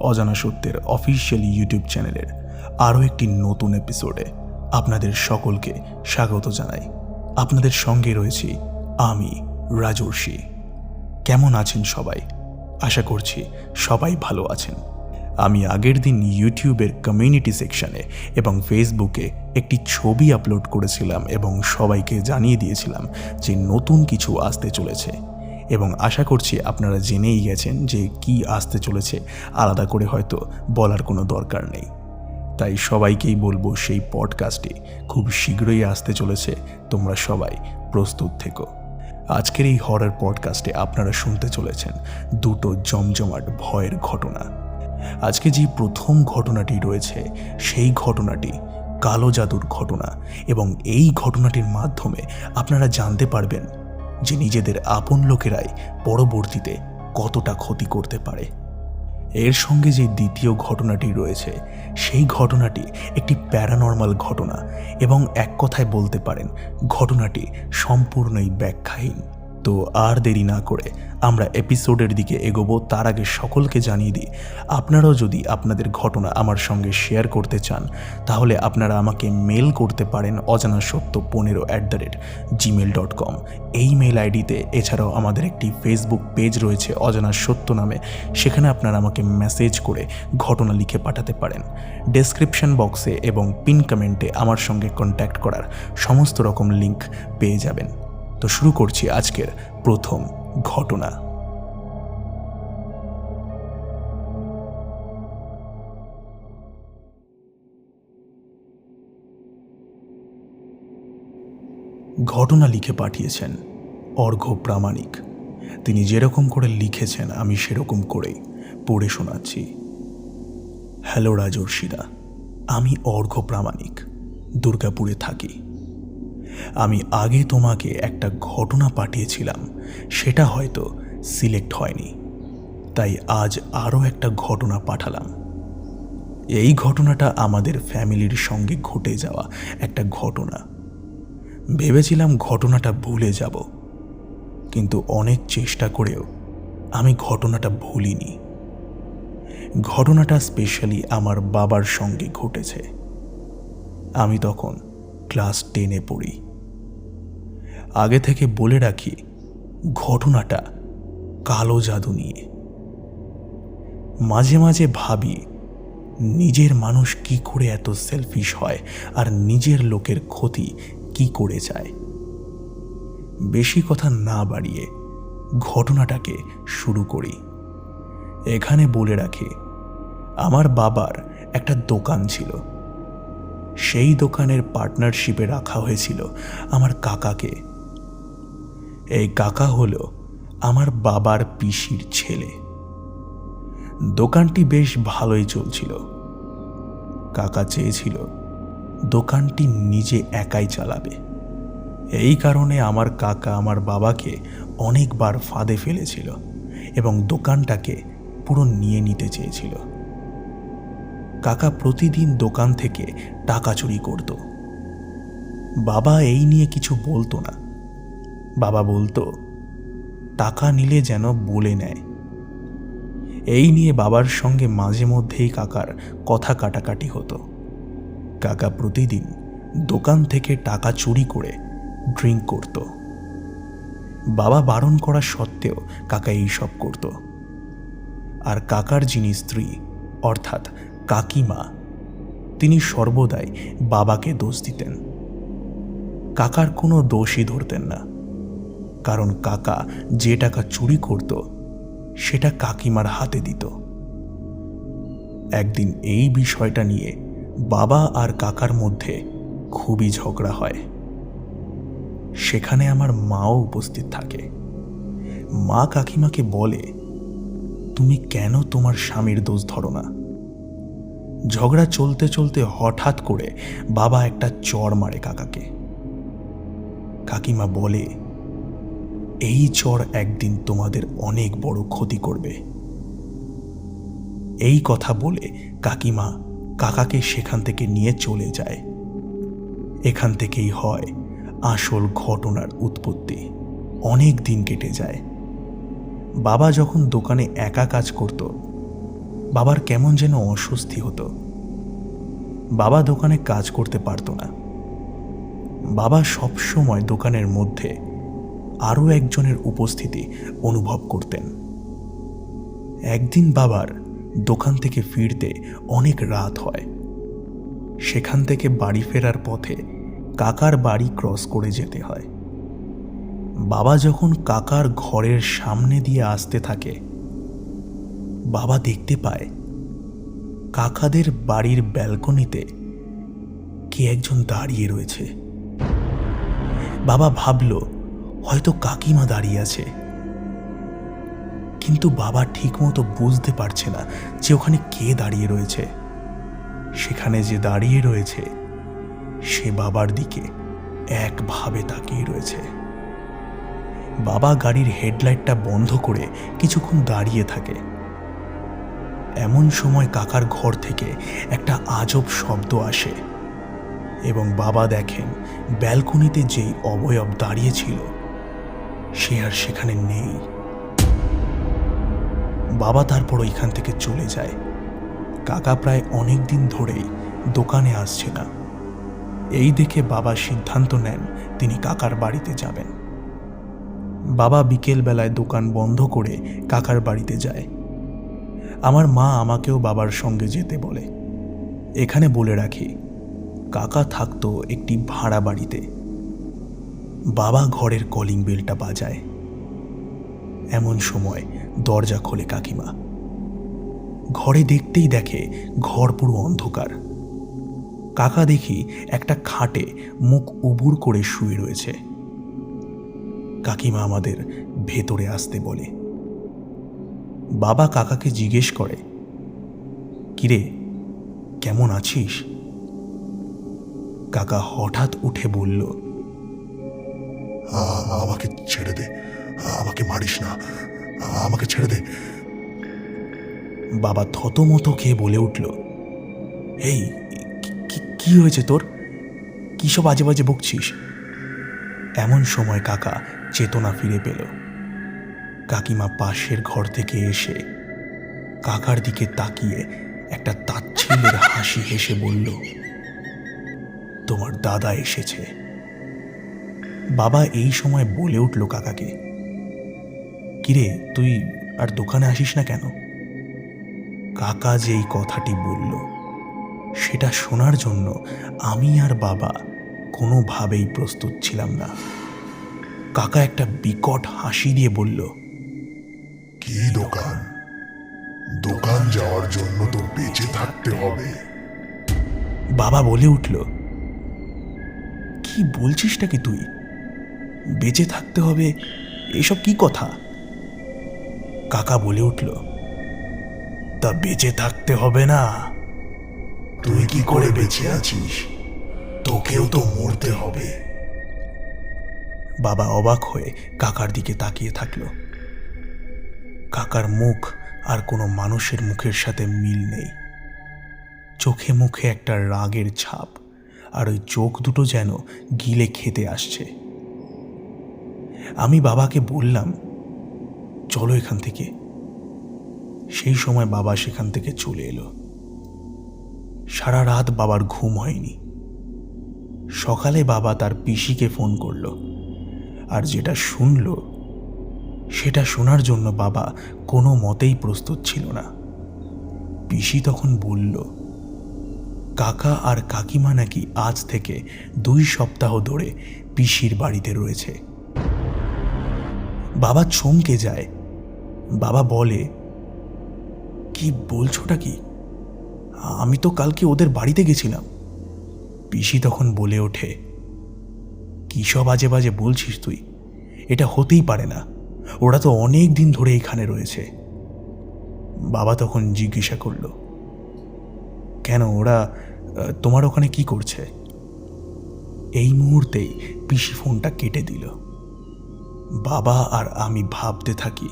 অজানা সত্যের official YouTube চ্যানেলের আরও একটি নতুন এপিসোডে আপনাদের সকলকে স্বাগত জানাই। আপনাদের সঙ্গে রয়েছি আমি রাজর্ষি। কেমন আছেন সবাই? আশা করছি সবাই ভালো আছেন। আমি আগের দিন ইউটিউবের কমিউনিটি সেকশনে এবং ফেসবুকে একটি ছবি আপলোড করেছিলাম এবং সবাইকে জানিয়ে দিয়েছিলাম যে নতুন কিছু আসতে চলেছে। এবং আশা করছি আপনারা জেনেই গেছেন যে কি আসতে চলেছে। আলাদা করে হয়তো বলার কোনো দরকার নেই। তাই সবাইকেই বলব সেই পডকাস্টে খুব শীঘ্রই আসতে চলেছে। তোমরা সবাই প্রস্তুত থেকো। আজকের এই হরার পডকাস্টে আপনারা শুনতে চলেছেন দুটো জমজমাট ভয়ের ঘটনা। আজকে যে প্রথম ঘটনাটি রয়েছে, সেই ঘটনাটি কালো জাদুর ঘটনা এবং এই ঘটনাটির মাধ্যমে আপনারা জানতে পারবেন যে নিজেদের আপন লোকেরাই পরবর্তীতে কতটা ক্ষতি করতে পারে। এর সঙ্গে যে দ্বিতীয় ঘটনাটি রয়েছে, সেই ঘটনাটি একটি প্যারানর্মাল ঘটনা এবং এক কথায় বলতে পারেন, ঘটনাটি সম্পূর্ণই ব্যাখ্যাহীন। তো আর দেরি না করে আমরা এপিসোডের দিকে এগোবো। তার আগে সকলকে জানিয়ে দিই, আপনারাও যদি আপনাদের ঘটনা আমার সঙ্গে শেয়ার করতে চান, তাহলে আপনারা আমাকে মেল করতে পারেন অজানা সত্য পনেরো at the rate Gmail dot com এই মেল আইডিতে এছাড়াও আমাদের একটি ফেসবুক পেজ রয়েছে, অজানা সত্য নামে। সেখানে আপনারা আমাকে মেসেজ করে ঘটনা লিখে পাঠাতে পারেন। ডেসক্রিপশন বক্সে এবং পিন কমেন্টে আমার সঙ্গে কন্ট্যাক্ট করার সমস্ত রকম লিংক পেয়ে যাবেন। তো শুরু করছি আজকের প্রথম ঘটনা। ঘটনা লিখে পাঠিয়েছেন অর্ঘ্য প্রামাণিক। তিনি যেরকম করে লিখেছেন, আমি সেরকম করেই পড়ে শোনাচ্ছি। হ্যালো রাজর্ষিদা, আমি অর্ঘ্য প্রামাণিক, দুর্গাপুরে থাকি। আমি আগে তোমাকে একটা ঘটনা পাঠিয়েছিলাম। সেটা হয়তো সিলেক্ট হয়নি। তাই আজ আরও একটা ঘটনা পাঠালাম। এই ঘটনাটা আমাদের ফ্যামিলির সঙ্গে ঘটে যাওয়া একটা ঘটনা। ভেবেছিলাম ঘটনাটা ভুলে যাব। কিন্তু অনেক চেষ্টা করেও আমি ঘটনাটা ভুলিনি। ঘটনাটা স্পেশালি আমার বাবার সঙ্গে ঘটেছে। আমি তখন ক্লাস টেনে পড়ি। আগে থেকে বলে রাখি, ঘটনাটা কালো জাদু নিয়ে। মাঝে মাঝে ভাবি, নিজের মানুষ কি করে এত সেলফিশ হয় আর নিজের লোকের ক্ষতি কি করে যায় বেশি কথা না বাড়িয়ে ঘটনাটাকে শুরু করি। এখানে বলে রাখি, আমার বাবার একটা দোকান ছিল। সেই দোকানের পার্টনারশিপে রাখা হয়েছিল আমার কাকাকে। এই কাকা হলো আমার বাবার পিসির ছেলে। দোকানটি বেশ ভালোই চলছিল। কাকা চেয়েছিল, দোকানটি নিজে একাই চালাবে। এই কারণে আমার কাকা আমার বাবাকে অনেকবার ফাঁদে ফেলেছিল এবং দোকানটাকে পুরো নিয়ে নিতে চেয়েছিল। কাকা প্রতিদিন দোকান থেকে টাকা চুরি করত। বাবা এই নিয়ে কিছু বলতো না। বাবা বলতো, টাকা নিলে যেন বলে নেয়। এই নিয়ে বাবার সঙ্গে মাঝে মধ্যেই কাকার কথা কাটাকাটি হতো। কাকা প্রতিদিন দোকান থেকে টাকা চুরি করে ড্রিঙ্ক করত। বাবা বারণ করা সত্ত্বেও কাকা এই সব করত। আর কাকার যিনি স্ত্রী, অর্থাৎ কাকিমা, তিনি সর্বদাই বাবাকে দোষ দিতেন। কাকার কোনো দোষই ধরতেন না। কারণ কাকা যে টাকা চুরি করত, সেটা কাকিমার হাতে দিত। একদিন এই বিষয়টা নিয়ে বাবা আর কাকার মধ্যে খুবই ঝগড়া হয়। সেখানে আমার মাও উপস্থিত থাকে। মা কাকিমাকে বলে, তুমি কেন তোমার স্বামীর দোষ ধরো না? ঝগড়া চলতে চলতে হঠাৎ করে বাবা একটা চর মারে কাকাকে। কাকিমা বলে এই চর একদিন তোমাদের অনেক বড় ক্ষতি করবে। এই কথা বলে কাকিমা কাকাকে সেখান থেকে নিয়ে চলে যায়। এখান থেকেই হয় আসল ঘটনার উৎপত্তি। অনেক দিন কেটে যায়। বাবা যখন দোকানে একা কাজ করত, বাবার কেমন যেন অস্বস্তি হতো। বাবা দোকানে কাজ করতে পারতো না। বাবা সবসময় দোকানের মধ্যে আরও একজনের উপস্থিতি অনুভব করতেন। একদিন বাবার দোকান থেকে ফিরতে অনেক রাত হয়। সেখান থেকে বাড়ি ফেরার পথে কাকার বাড়ি ক্রস করে যেতে হয়। বাবা যখন কাকার ঘরের সামনে দিয়ে আসতে থাকে, বাবা দেখতে পায় কাকাদের বাড়ির ব্যালকনিতে কে একজন দাঁড়িয়ে রয়েছে। বাবা ভাবল হয়তো কাকিমা দাঁড়িয়ে আছে। কিন্তু বাবা ঠিকমতো বুঝতে পারছে না যে ওখানে কে দাঁড়িয়ে রয়েছে। সেখানে যে দাঁড়িয়ে রয়েছে, সে বাবার দিকে একভাবে তাকিয়ে রয়েছে। বাবা গাড়ির হেডলাইটটা বন্ধ করে কিছুক্ষণ দাঁড়িয়ে থাকে। এমন সময় কাকার ঘর থেকে একটা আজব শব্দ আসে এবং বাবা দেখেন ব্যালকনিতে যেই অবয়ব দাঁড়িয়ে ছিল সে আর সেখানে নেই। বাবা তারপর ওইখান থেকে চলে যায়। কাকা প্রায় অনেক দিন ধরেই দোকানে আসছে না। এই দেখে বাবা সিদ্ধান্ত নেন তিনি কাকার বাড়িতে যাবেন। বাবা বিকেলবেলায় দোকান বন্ধ করে কাকার বাড়িতে যায়। আমার মা আমাকেও বাবার সঙ্গে যেতে বলে। এখানে বলে রাখি, কাকা থাকতো একটি ভাড়া বাড়িতে। বাবা ঘরের কলিং বেলটা বাজায়। এমন সময় দরজা খোলে কাকিমা। ঘরে দেখতেই দেখে ঘর পুরো অন্ধকার। কাকা দেখি একটা খাটে মুখ উবুর করে শুয়ে রয়েছে। কাকিমা আমাদের ভেতরে আসতে বলে। বাবা কাকাকে জিজ্ঞেস করে, কিরে, কেমন আছিস? কাকা হঠাৎ উঠে বলল আমাকে ছেড়ে দে। আমাকে মারিস না। আমাকে ছেড়ে দে। বাবা থতমত খেয়ে বলে উঠল, এই, কি- হয়েছে তোর? কী সব আজে বাজে বকছিস এমন সময় কাকা চেতনা ফিরে পেল। কাকিমা পাশের ঘর থেকে এসে কাকার দিকে তাকিয়ে একটা তাচ্ছিল্যের হাসি হেসে বলল, তোমার দাদা এসেছে। বাবা এই সময় বলে উঠল কাকাকে। কিরে তুই আর দোকানে আসিস না কেন? কাকা যেই কথাটি বলল সেটা শোনার জন্য আমি আর বাবা কোনোভাবেই প্রস্তুত ছিলাম না। কাকা একটা বিকট হাসি দিয়ে বলল কি দোকান? দোকান যাওয়ার জন্য তো বেঁচে থাকতে হবে। বাবা বলে উঠল কি বলছিসটা কি তুই? বেঁচে থাকতে হবে? এসব কি কথা? কাকা বলে উঠল, তা বেঁচে থাকতে হবে না। তুই কি করে বেঁচে আছিস? তোকেও তো মরতে হবে। বাবা অবাক হয়ে কাকার দিকে তাকিয়ে থাকল। কাকার মুখ আর কোনো মানুষের মুখের সাথে মিল নেই। চোখে মুখে একটা রাগের ছাপ, আর ওই চোখ দুটো যেন গিলে খেতে আসছে। আমি বাবাকে বললাম, চলো এখান থেকে। সেই সময় বাবা সেখান থেকে চলে এলো। সারা রাত বাবার ঘুম হয়নি। সকালে বাবা তার পিসিকে ফোন করল আর যেটা শুনল, সেটা শোনার জন্য বাবা কোনো মতেই প্রস্তুত ছিল না। পিসি তখন বলল, কাকা আর কাকিমা নাকি আজ থেকে দুই সপ্তাহ ধরে পিসির বাড়িতে রয়েছে। বাবা চমকে যায়। বাবা বলে, কি বলছোটা কি? আমি তো কালকে ওদের বাড়িতে গেছিলাম। পিসি তখন বলে ওঠে, কী সব আজে বাজে বলছিস তুই? এটা হতেই পারে না। ওরা তো অনেক দিন ধরে এখানে রয়েছে। বাবা তখন জিজ্ঞাসা করল, কেন ওরা তোমার ওখানে কি করছে? এই মুহূর্তেই পিসি ফোনটা কেটে দিল। বাবা আর আমি ভাবতে থাকি,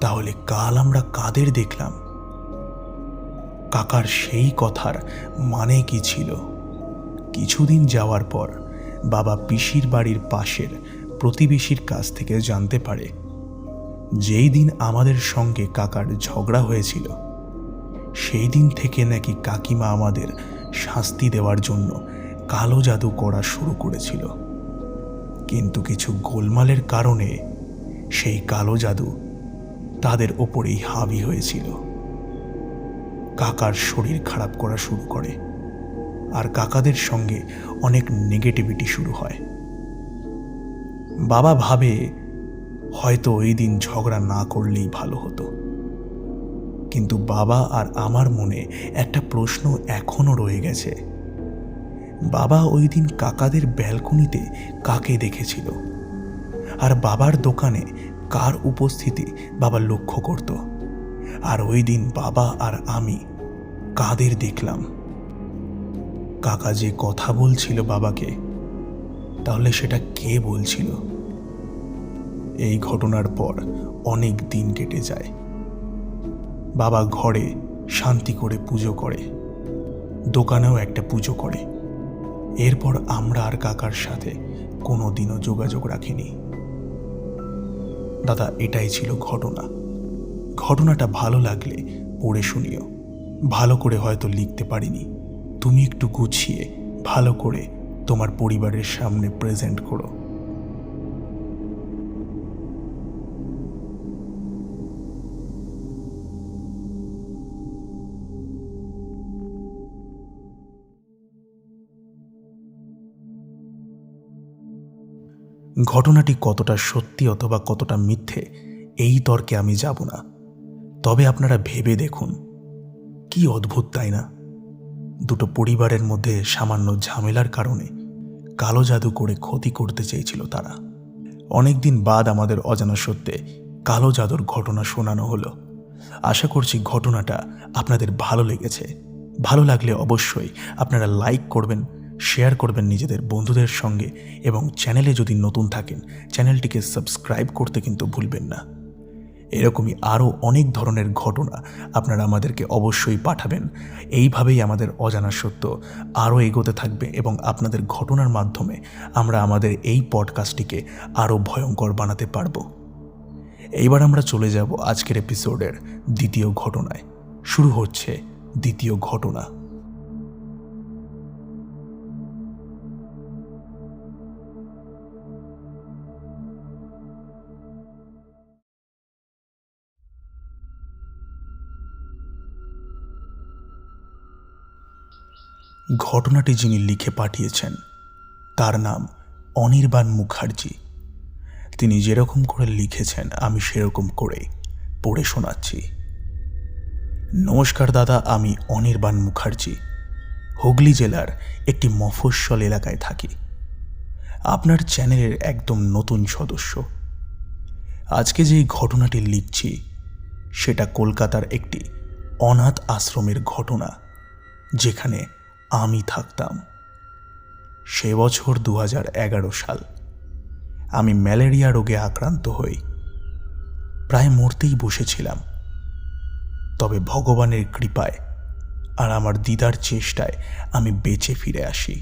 তাহলে কাল আমরা কাদের দেখলাম? কাকার সেই কথার মানে কি ছিল? কিছুদিন যাওয়ার পর বাবা পিসির বাড়ির পাশের প্রতিবেশীর কাছ থেকে জানতে পারে, যেই দিন আমাদের সঙ্গে কাকার ঝগড়া হয়েছিল, সেই দিন থেকে নাকি কাকিমা আমাদের শাস্তি দেওয়ার জন্য কালো জাদু করা শুরু করেছিল। কিন্তু কিছু গোলমালের কারণে সেই কালো জাদু তাদের ওপরেই হাবি হয়েছিল। কাকার শরীর খারাপ করা শুরু করে আর কাকাদের সঙ্গে অনেক নেগেটিভিটি শুরু হয়। বাবা ভাবে হয়তো ওই দিন ঝগড়া না করলেই ভালো হতো। কিন্তু বাবা আর আমার মনে একটা প্রশ্ন এখনও রয়ে গেছে। বাবা ওই দিন কাকাদের ব্যালকনিতে কাকে দেখেছিল? আর বাবার দোকানে কার উপস্থিতি বাবা লক্ষ্য করত? আর ওই দিন বাবা আর আমি কাদের দেখলাম? কাকা যে কথা বলছিল বাবাকে, তাহলে সেটা কে বলছিল? এই ঘটনার পর অনেক দিন কেটে যায়। বাবা ঘরে শান্তি করে পুজো করে, দোকানেও একটা পুজো করে। এরপর আমরা আর কাকার সাথে কোনো দিনও যোগাযোগ রাখিনি। দাদা, এটাই ছিল ঘটনা। ঘটনাটা ভালো লাগলে পড়ে শুনিও। ভালো করে হয়তো লিখতে পারিনি। তুমি একটু গুছিয়ে, ভালো করে তোমার পরিবারের সামনে প্রেজেন্ট করো। ঘটনাটি কতটা সত্যি অথবা কতটা মিথ্যে, এই তর্কে আমি যাব না। তবে আপনারা ভেবে দেখুন, কি অদ্ভুত তাই না? দুটো পরিবারের মধ্যে সামান্য ঝামেলার কারণে কালো জাদু করে ক্ষতি করতে চেয়েছিল তারা। অনেকদিন বাদ আমাদের অজানা সত্ত্বে কালো জাদুর ঘটনা শোনানো হলো। আশা করছি ঘটনাটা আপনাদের ভালো লেগেছে। ভালো লাগলে অবশ্যই আপনারা লাইক করবেন শেয়ার করবেন নিজেদের বন্ধুদের সঙ্গে এবং চ্যানেলে যদি নতুন থাকেন, চ্যানেলটিকে সাবস্ক্রাইব করতে কিন্তু ভুলবেন না। এরকমই আরও অনেক ধরনের ঘটনা আপনারা আমাদেরকে অবশ্যই পাঠাবেন। এইভাবেই আমাদের অজানা সত্য আরও এগোতে থাকবে এবং আপনাদের ঘটনার মাধ্যমে আমরা আমাদের এই পডকাস্টটিকে আরও ভয়ঙ্কর বানাতে পারব। এইবার আমরা চলে যাব আজকের এপিসোডের দ্বিতীয় ঘটনায়। শুরু হচ্ছে দ্বিতীয় ঘটনা। ঘটনাটি যিনি লিখে পাঠিয়েছেন, তার নাম অনির্বাণ মুখার্জি। তিনি যেরকম করে লিখেছেন, আমি সেরকম করে পড়ে শোনাচ্ছি। নমস্কার দাদা, আমি অনির্বাণ মুখার্জি। হুগলি জেলার একটি মফস্বল এলাকায় থাকি। আপনার চ্যানেলের একদম নতুন সদস্য। আজকে যেই ঘটনাটি লিখছি, সেটা কলকাতার একটি অনাথ আশ্রমের ঘটনা, যেখানে আমি থাকতাম। সে বছর দু হাজার এগারো সাল আমি ম্যালেরিয়া রোগে আক্রান্ত হই। প্রায় মরতেই বসেছিলাম। তবে ভগবানের কৃপায় আর আমার দিদার চেষ্টায় আমি বেঁচে ফিরে আসি।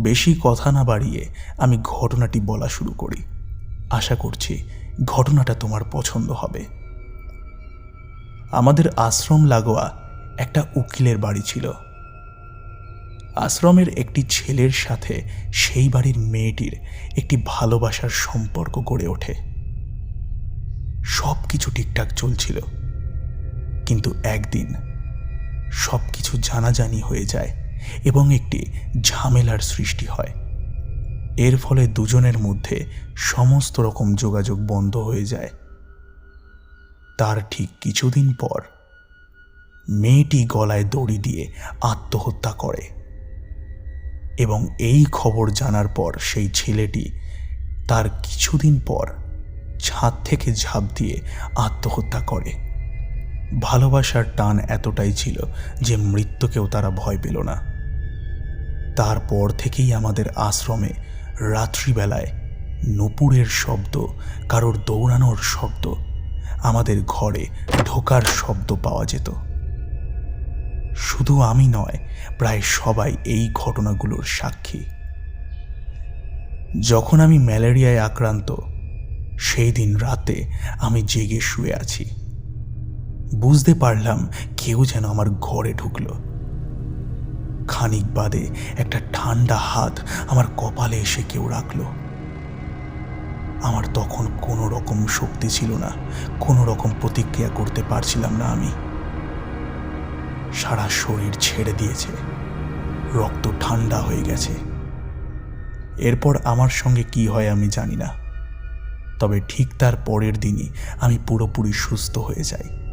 বেশি কথা না বাড়িয়ে আমি ঘটনাটি বলা শুরু করি। আশা করছি ঘটনাটা তোমার পছন্দ হবে। আমাদের আশ্রম লাগোয়া একটা উকিলের বাড়ি ছিল। আশ্রমের একটি ছেলের সাথে সেই বাড়ির মেয়েটির একটি ভালোবাসার সম্পর্ক গড়ে ওঠে। সব কিছু ঠিকঠাক চলছিল। কিন্তু একদিন সব কিছু জানাজানি হয়ে যায় এবং একটি ঝামেলার সৃষ্টি হয়। এর ফলে দুজনের মধ্যে সমস্ত রকম যোগাযোগ বন্ধ হয়ে যায়। তার ঠিক কিছুদিন পর মেয়েটি গলায় দড়ি দিয়ে আত্মহত্যা করে। এবং এই খবর জানার পর সেই ছেলেটি তার কিছুদিন পর ছাদ থেকে ঝাঁপ দিয়ে আত্মহত্যা করে। ভালোবাসার টান এতটাই ছিল যে মৃত্যুকেও তারা ভয় পেল না। তারপর থেকেই আমাদের আশ্রমে রাত্রিবেলায় নুপুরের শব্দ, কারোর দৌড়ানোর শব্দ, আমাদের ঘরে ঢোকার শব্দ পাওয়া যেত। শুধু আমি নয়, প্রায় সবাই এই ঘটনাগুলোর সাক্ষী। যখন আমি ম্যালেরিয়ায় আক্রান্ত, সেই দিন রাতে আমি জেগে শুয়ে আছি। বুঝতে পারলাম কেউ যেন আমার ঘরে ঢুকলো। খানিক বাদে একটা ঠান্ডা হাত আমার কপালে এসে কেউ রাখল। আমার তখন কোনো রকম শক্তি ছিল না, কোনো রকম প্রতিক্রিয়া করতে পারছিলাম না আমি। সারা শরীর ছেড়ে দিয়েছে। রক্ত ঠান্ডা হয়ে গেছে। এরপর আমার সঙ্গে কি হয় আমি জানি না। তবে ঠিক তার পরের দিনই আমি পুরোপুরি সুস্থ হয়ে যাই।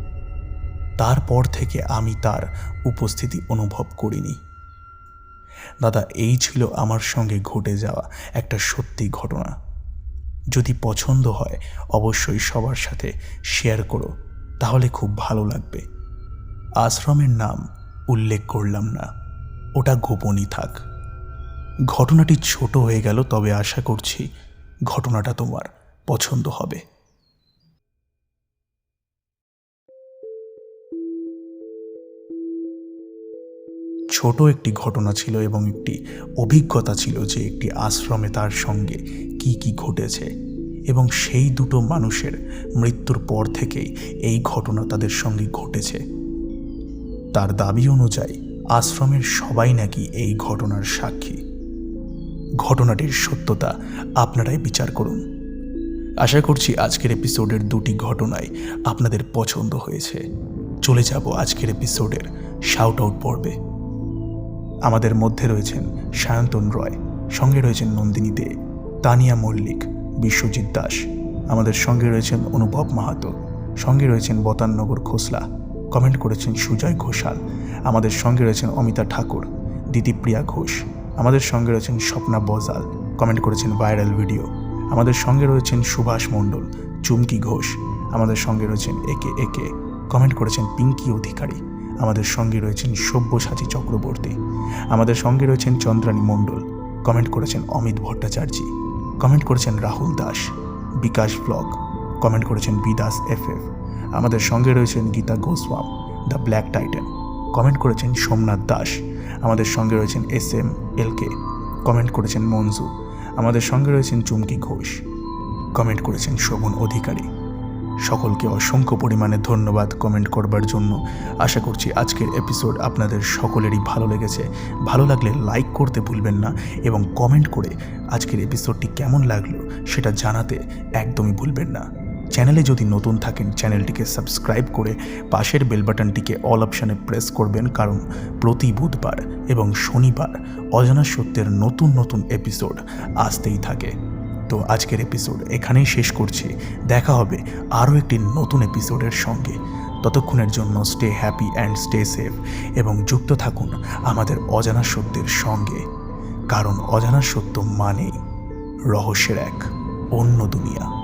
তারপর থেকে আমি তার উপস্থিতি অনুভব করিনি। দাদা, এই ছিল আমার সঙ্গে ঘটে যাওয়া একটা সত্যি ঘটনা। যদি পছন্দ হয়, অবশ্যই সবার সাথে শেয়ার করো। তাহলে খুব ভালো লাগবে। আশ্রমের নাম উল্লেখ করলাম না। ওটা গোপনই থাক। ঘটনাটি ছোট হয়ে গেল, তবে আশা করছি ঘটনাটা তোমার পছন্দ হবে। ছোট একটি ঘটনা ছিল এবং একটি অভিজ্ঞতা ছিল যে একটি আশ্রমে তার সঙ্গে কি কি ঘটেছে এবং সেই দুটো মানুষের মৃত্যুর পর থেকেই এই ঘটনা তাদের সঙ্গে ঘটেছে। তার দাবি অনুযায়ী আশ্রমের সবাই নাকি এই ঘটনার সাক্ষী। ঘটনাটির সত্যতা আপনারাই বিচার করুন। আশা করছি আজকের এপিসোডের দুটি ঘটনায় আপনাদের পছন্দ হয়েছে। চলে যাব আজকের এপিসোডের শাউট আউট পর্বে। আমাদের মধ্যে রয়েছেন সায়ন্তন রয়, সঙ্গে রয়েছেন নন্দিনী দে তানিয়া মল্লিক, বিশ্বজিৎ দাস। আমাদের সঙ্গে রয়েছেন অনুভব মাহাতো, সঙ্গে রয়েছেন বতাননগর খোসলা। কমেন্ট করেছেন সুজয় ঘোষাল। আমাদের সঙ্গে রয়েছেন অমিতা ঠাকুর, দিদিপ্রিয়া ঘোষ। আমাদের সঙ্গে রয়েছেন স্বপ্না বজাল, কমেন্ট করেছেন ভাইরাল ভিডিও। আমাদের সঙ্গে রয়েছেন সুভাষ মণ্ডল, চুমকি ঘোষ। আমাদের সঙ্গে রয়েছেন একে একে, কমেন্ট করেছেন পিঙ্কি অধিকারী। আমাদের সঙ্গে রয়েছেন সব্যসাচী চক্রবর্তী। আমাদের সঙ্গে রয়েছেন চন্দ্রানী মণ্ডল, কমেন্ট করেছেন অমিত ভট্টাচার্যী। কমেন্ট করেছেন রাহুল দাস, বিকাশ ব্লগ কমেন্ট করেছেন বিদাস এফ এফ। আমাদের সঙ্গে রয়েছেন Gita Goswami, the black titan. Comment করেছেন সোমনাথ দাস। আমাদের সঙ্গে রয়েছেন এস এম এলকে কমেন্ট করেছেন মঞ্জু আমাদের সঙ্গে রয়েছেন চুমকি ঘোষ। কমেন্ট করেছেন শোভন অধিকারী। সকলকে অসংখ্য পরিমাণে ধন্যবাদ কমেন্ট করবার জন্য। আশা করছি আজকের এপিসোড আপনাদের সকলেরই ভালো লেগেছে। ভালো লাগলে লাইক করতে ভুলবেন না এবং কমেন্ট করে আজকের এপিসোডটি কেমন লাগল সেটা জানাতে একদমই ভুলবেন না। চ্যানেলে যদি নতুন থাকেন, চ্যানেলটিকে সাবস্ক্রাইব করে পাশের বেল বাটনটিকে অল অপশানে প্রেস করবেন, কারণ প্রতি বুধবার এবং শনিবার অজানা সত্যের নতুন নতুন এপিসোড আসতেই থাকে। তো আজকের এপিসোড এখানেই শেষ করছি। দেখা হবে আরও একটি নতুন এপিসোডের সঙ্গে। ততক্ষণের জন্য stay happy and stay safe এবং যুক্ত থাকুন আমাদের অজানা সত্যের সঙ্গে। কারণ অজানা সত্য মানেই রহস্যের এক অন্য দুনিয়া।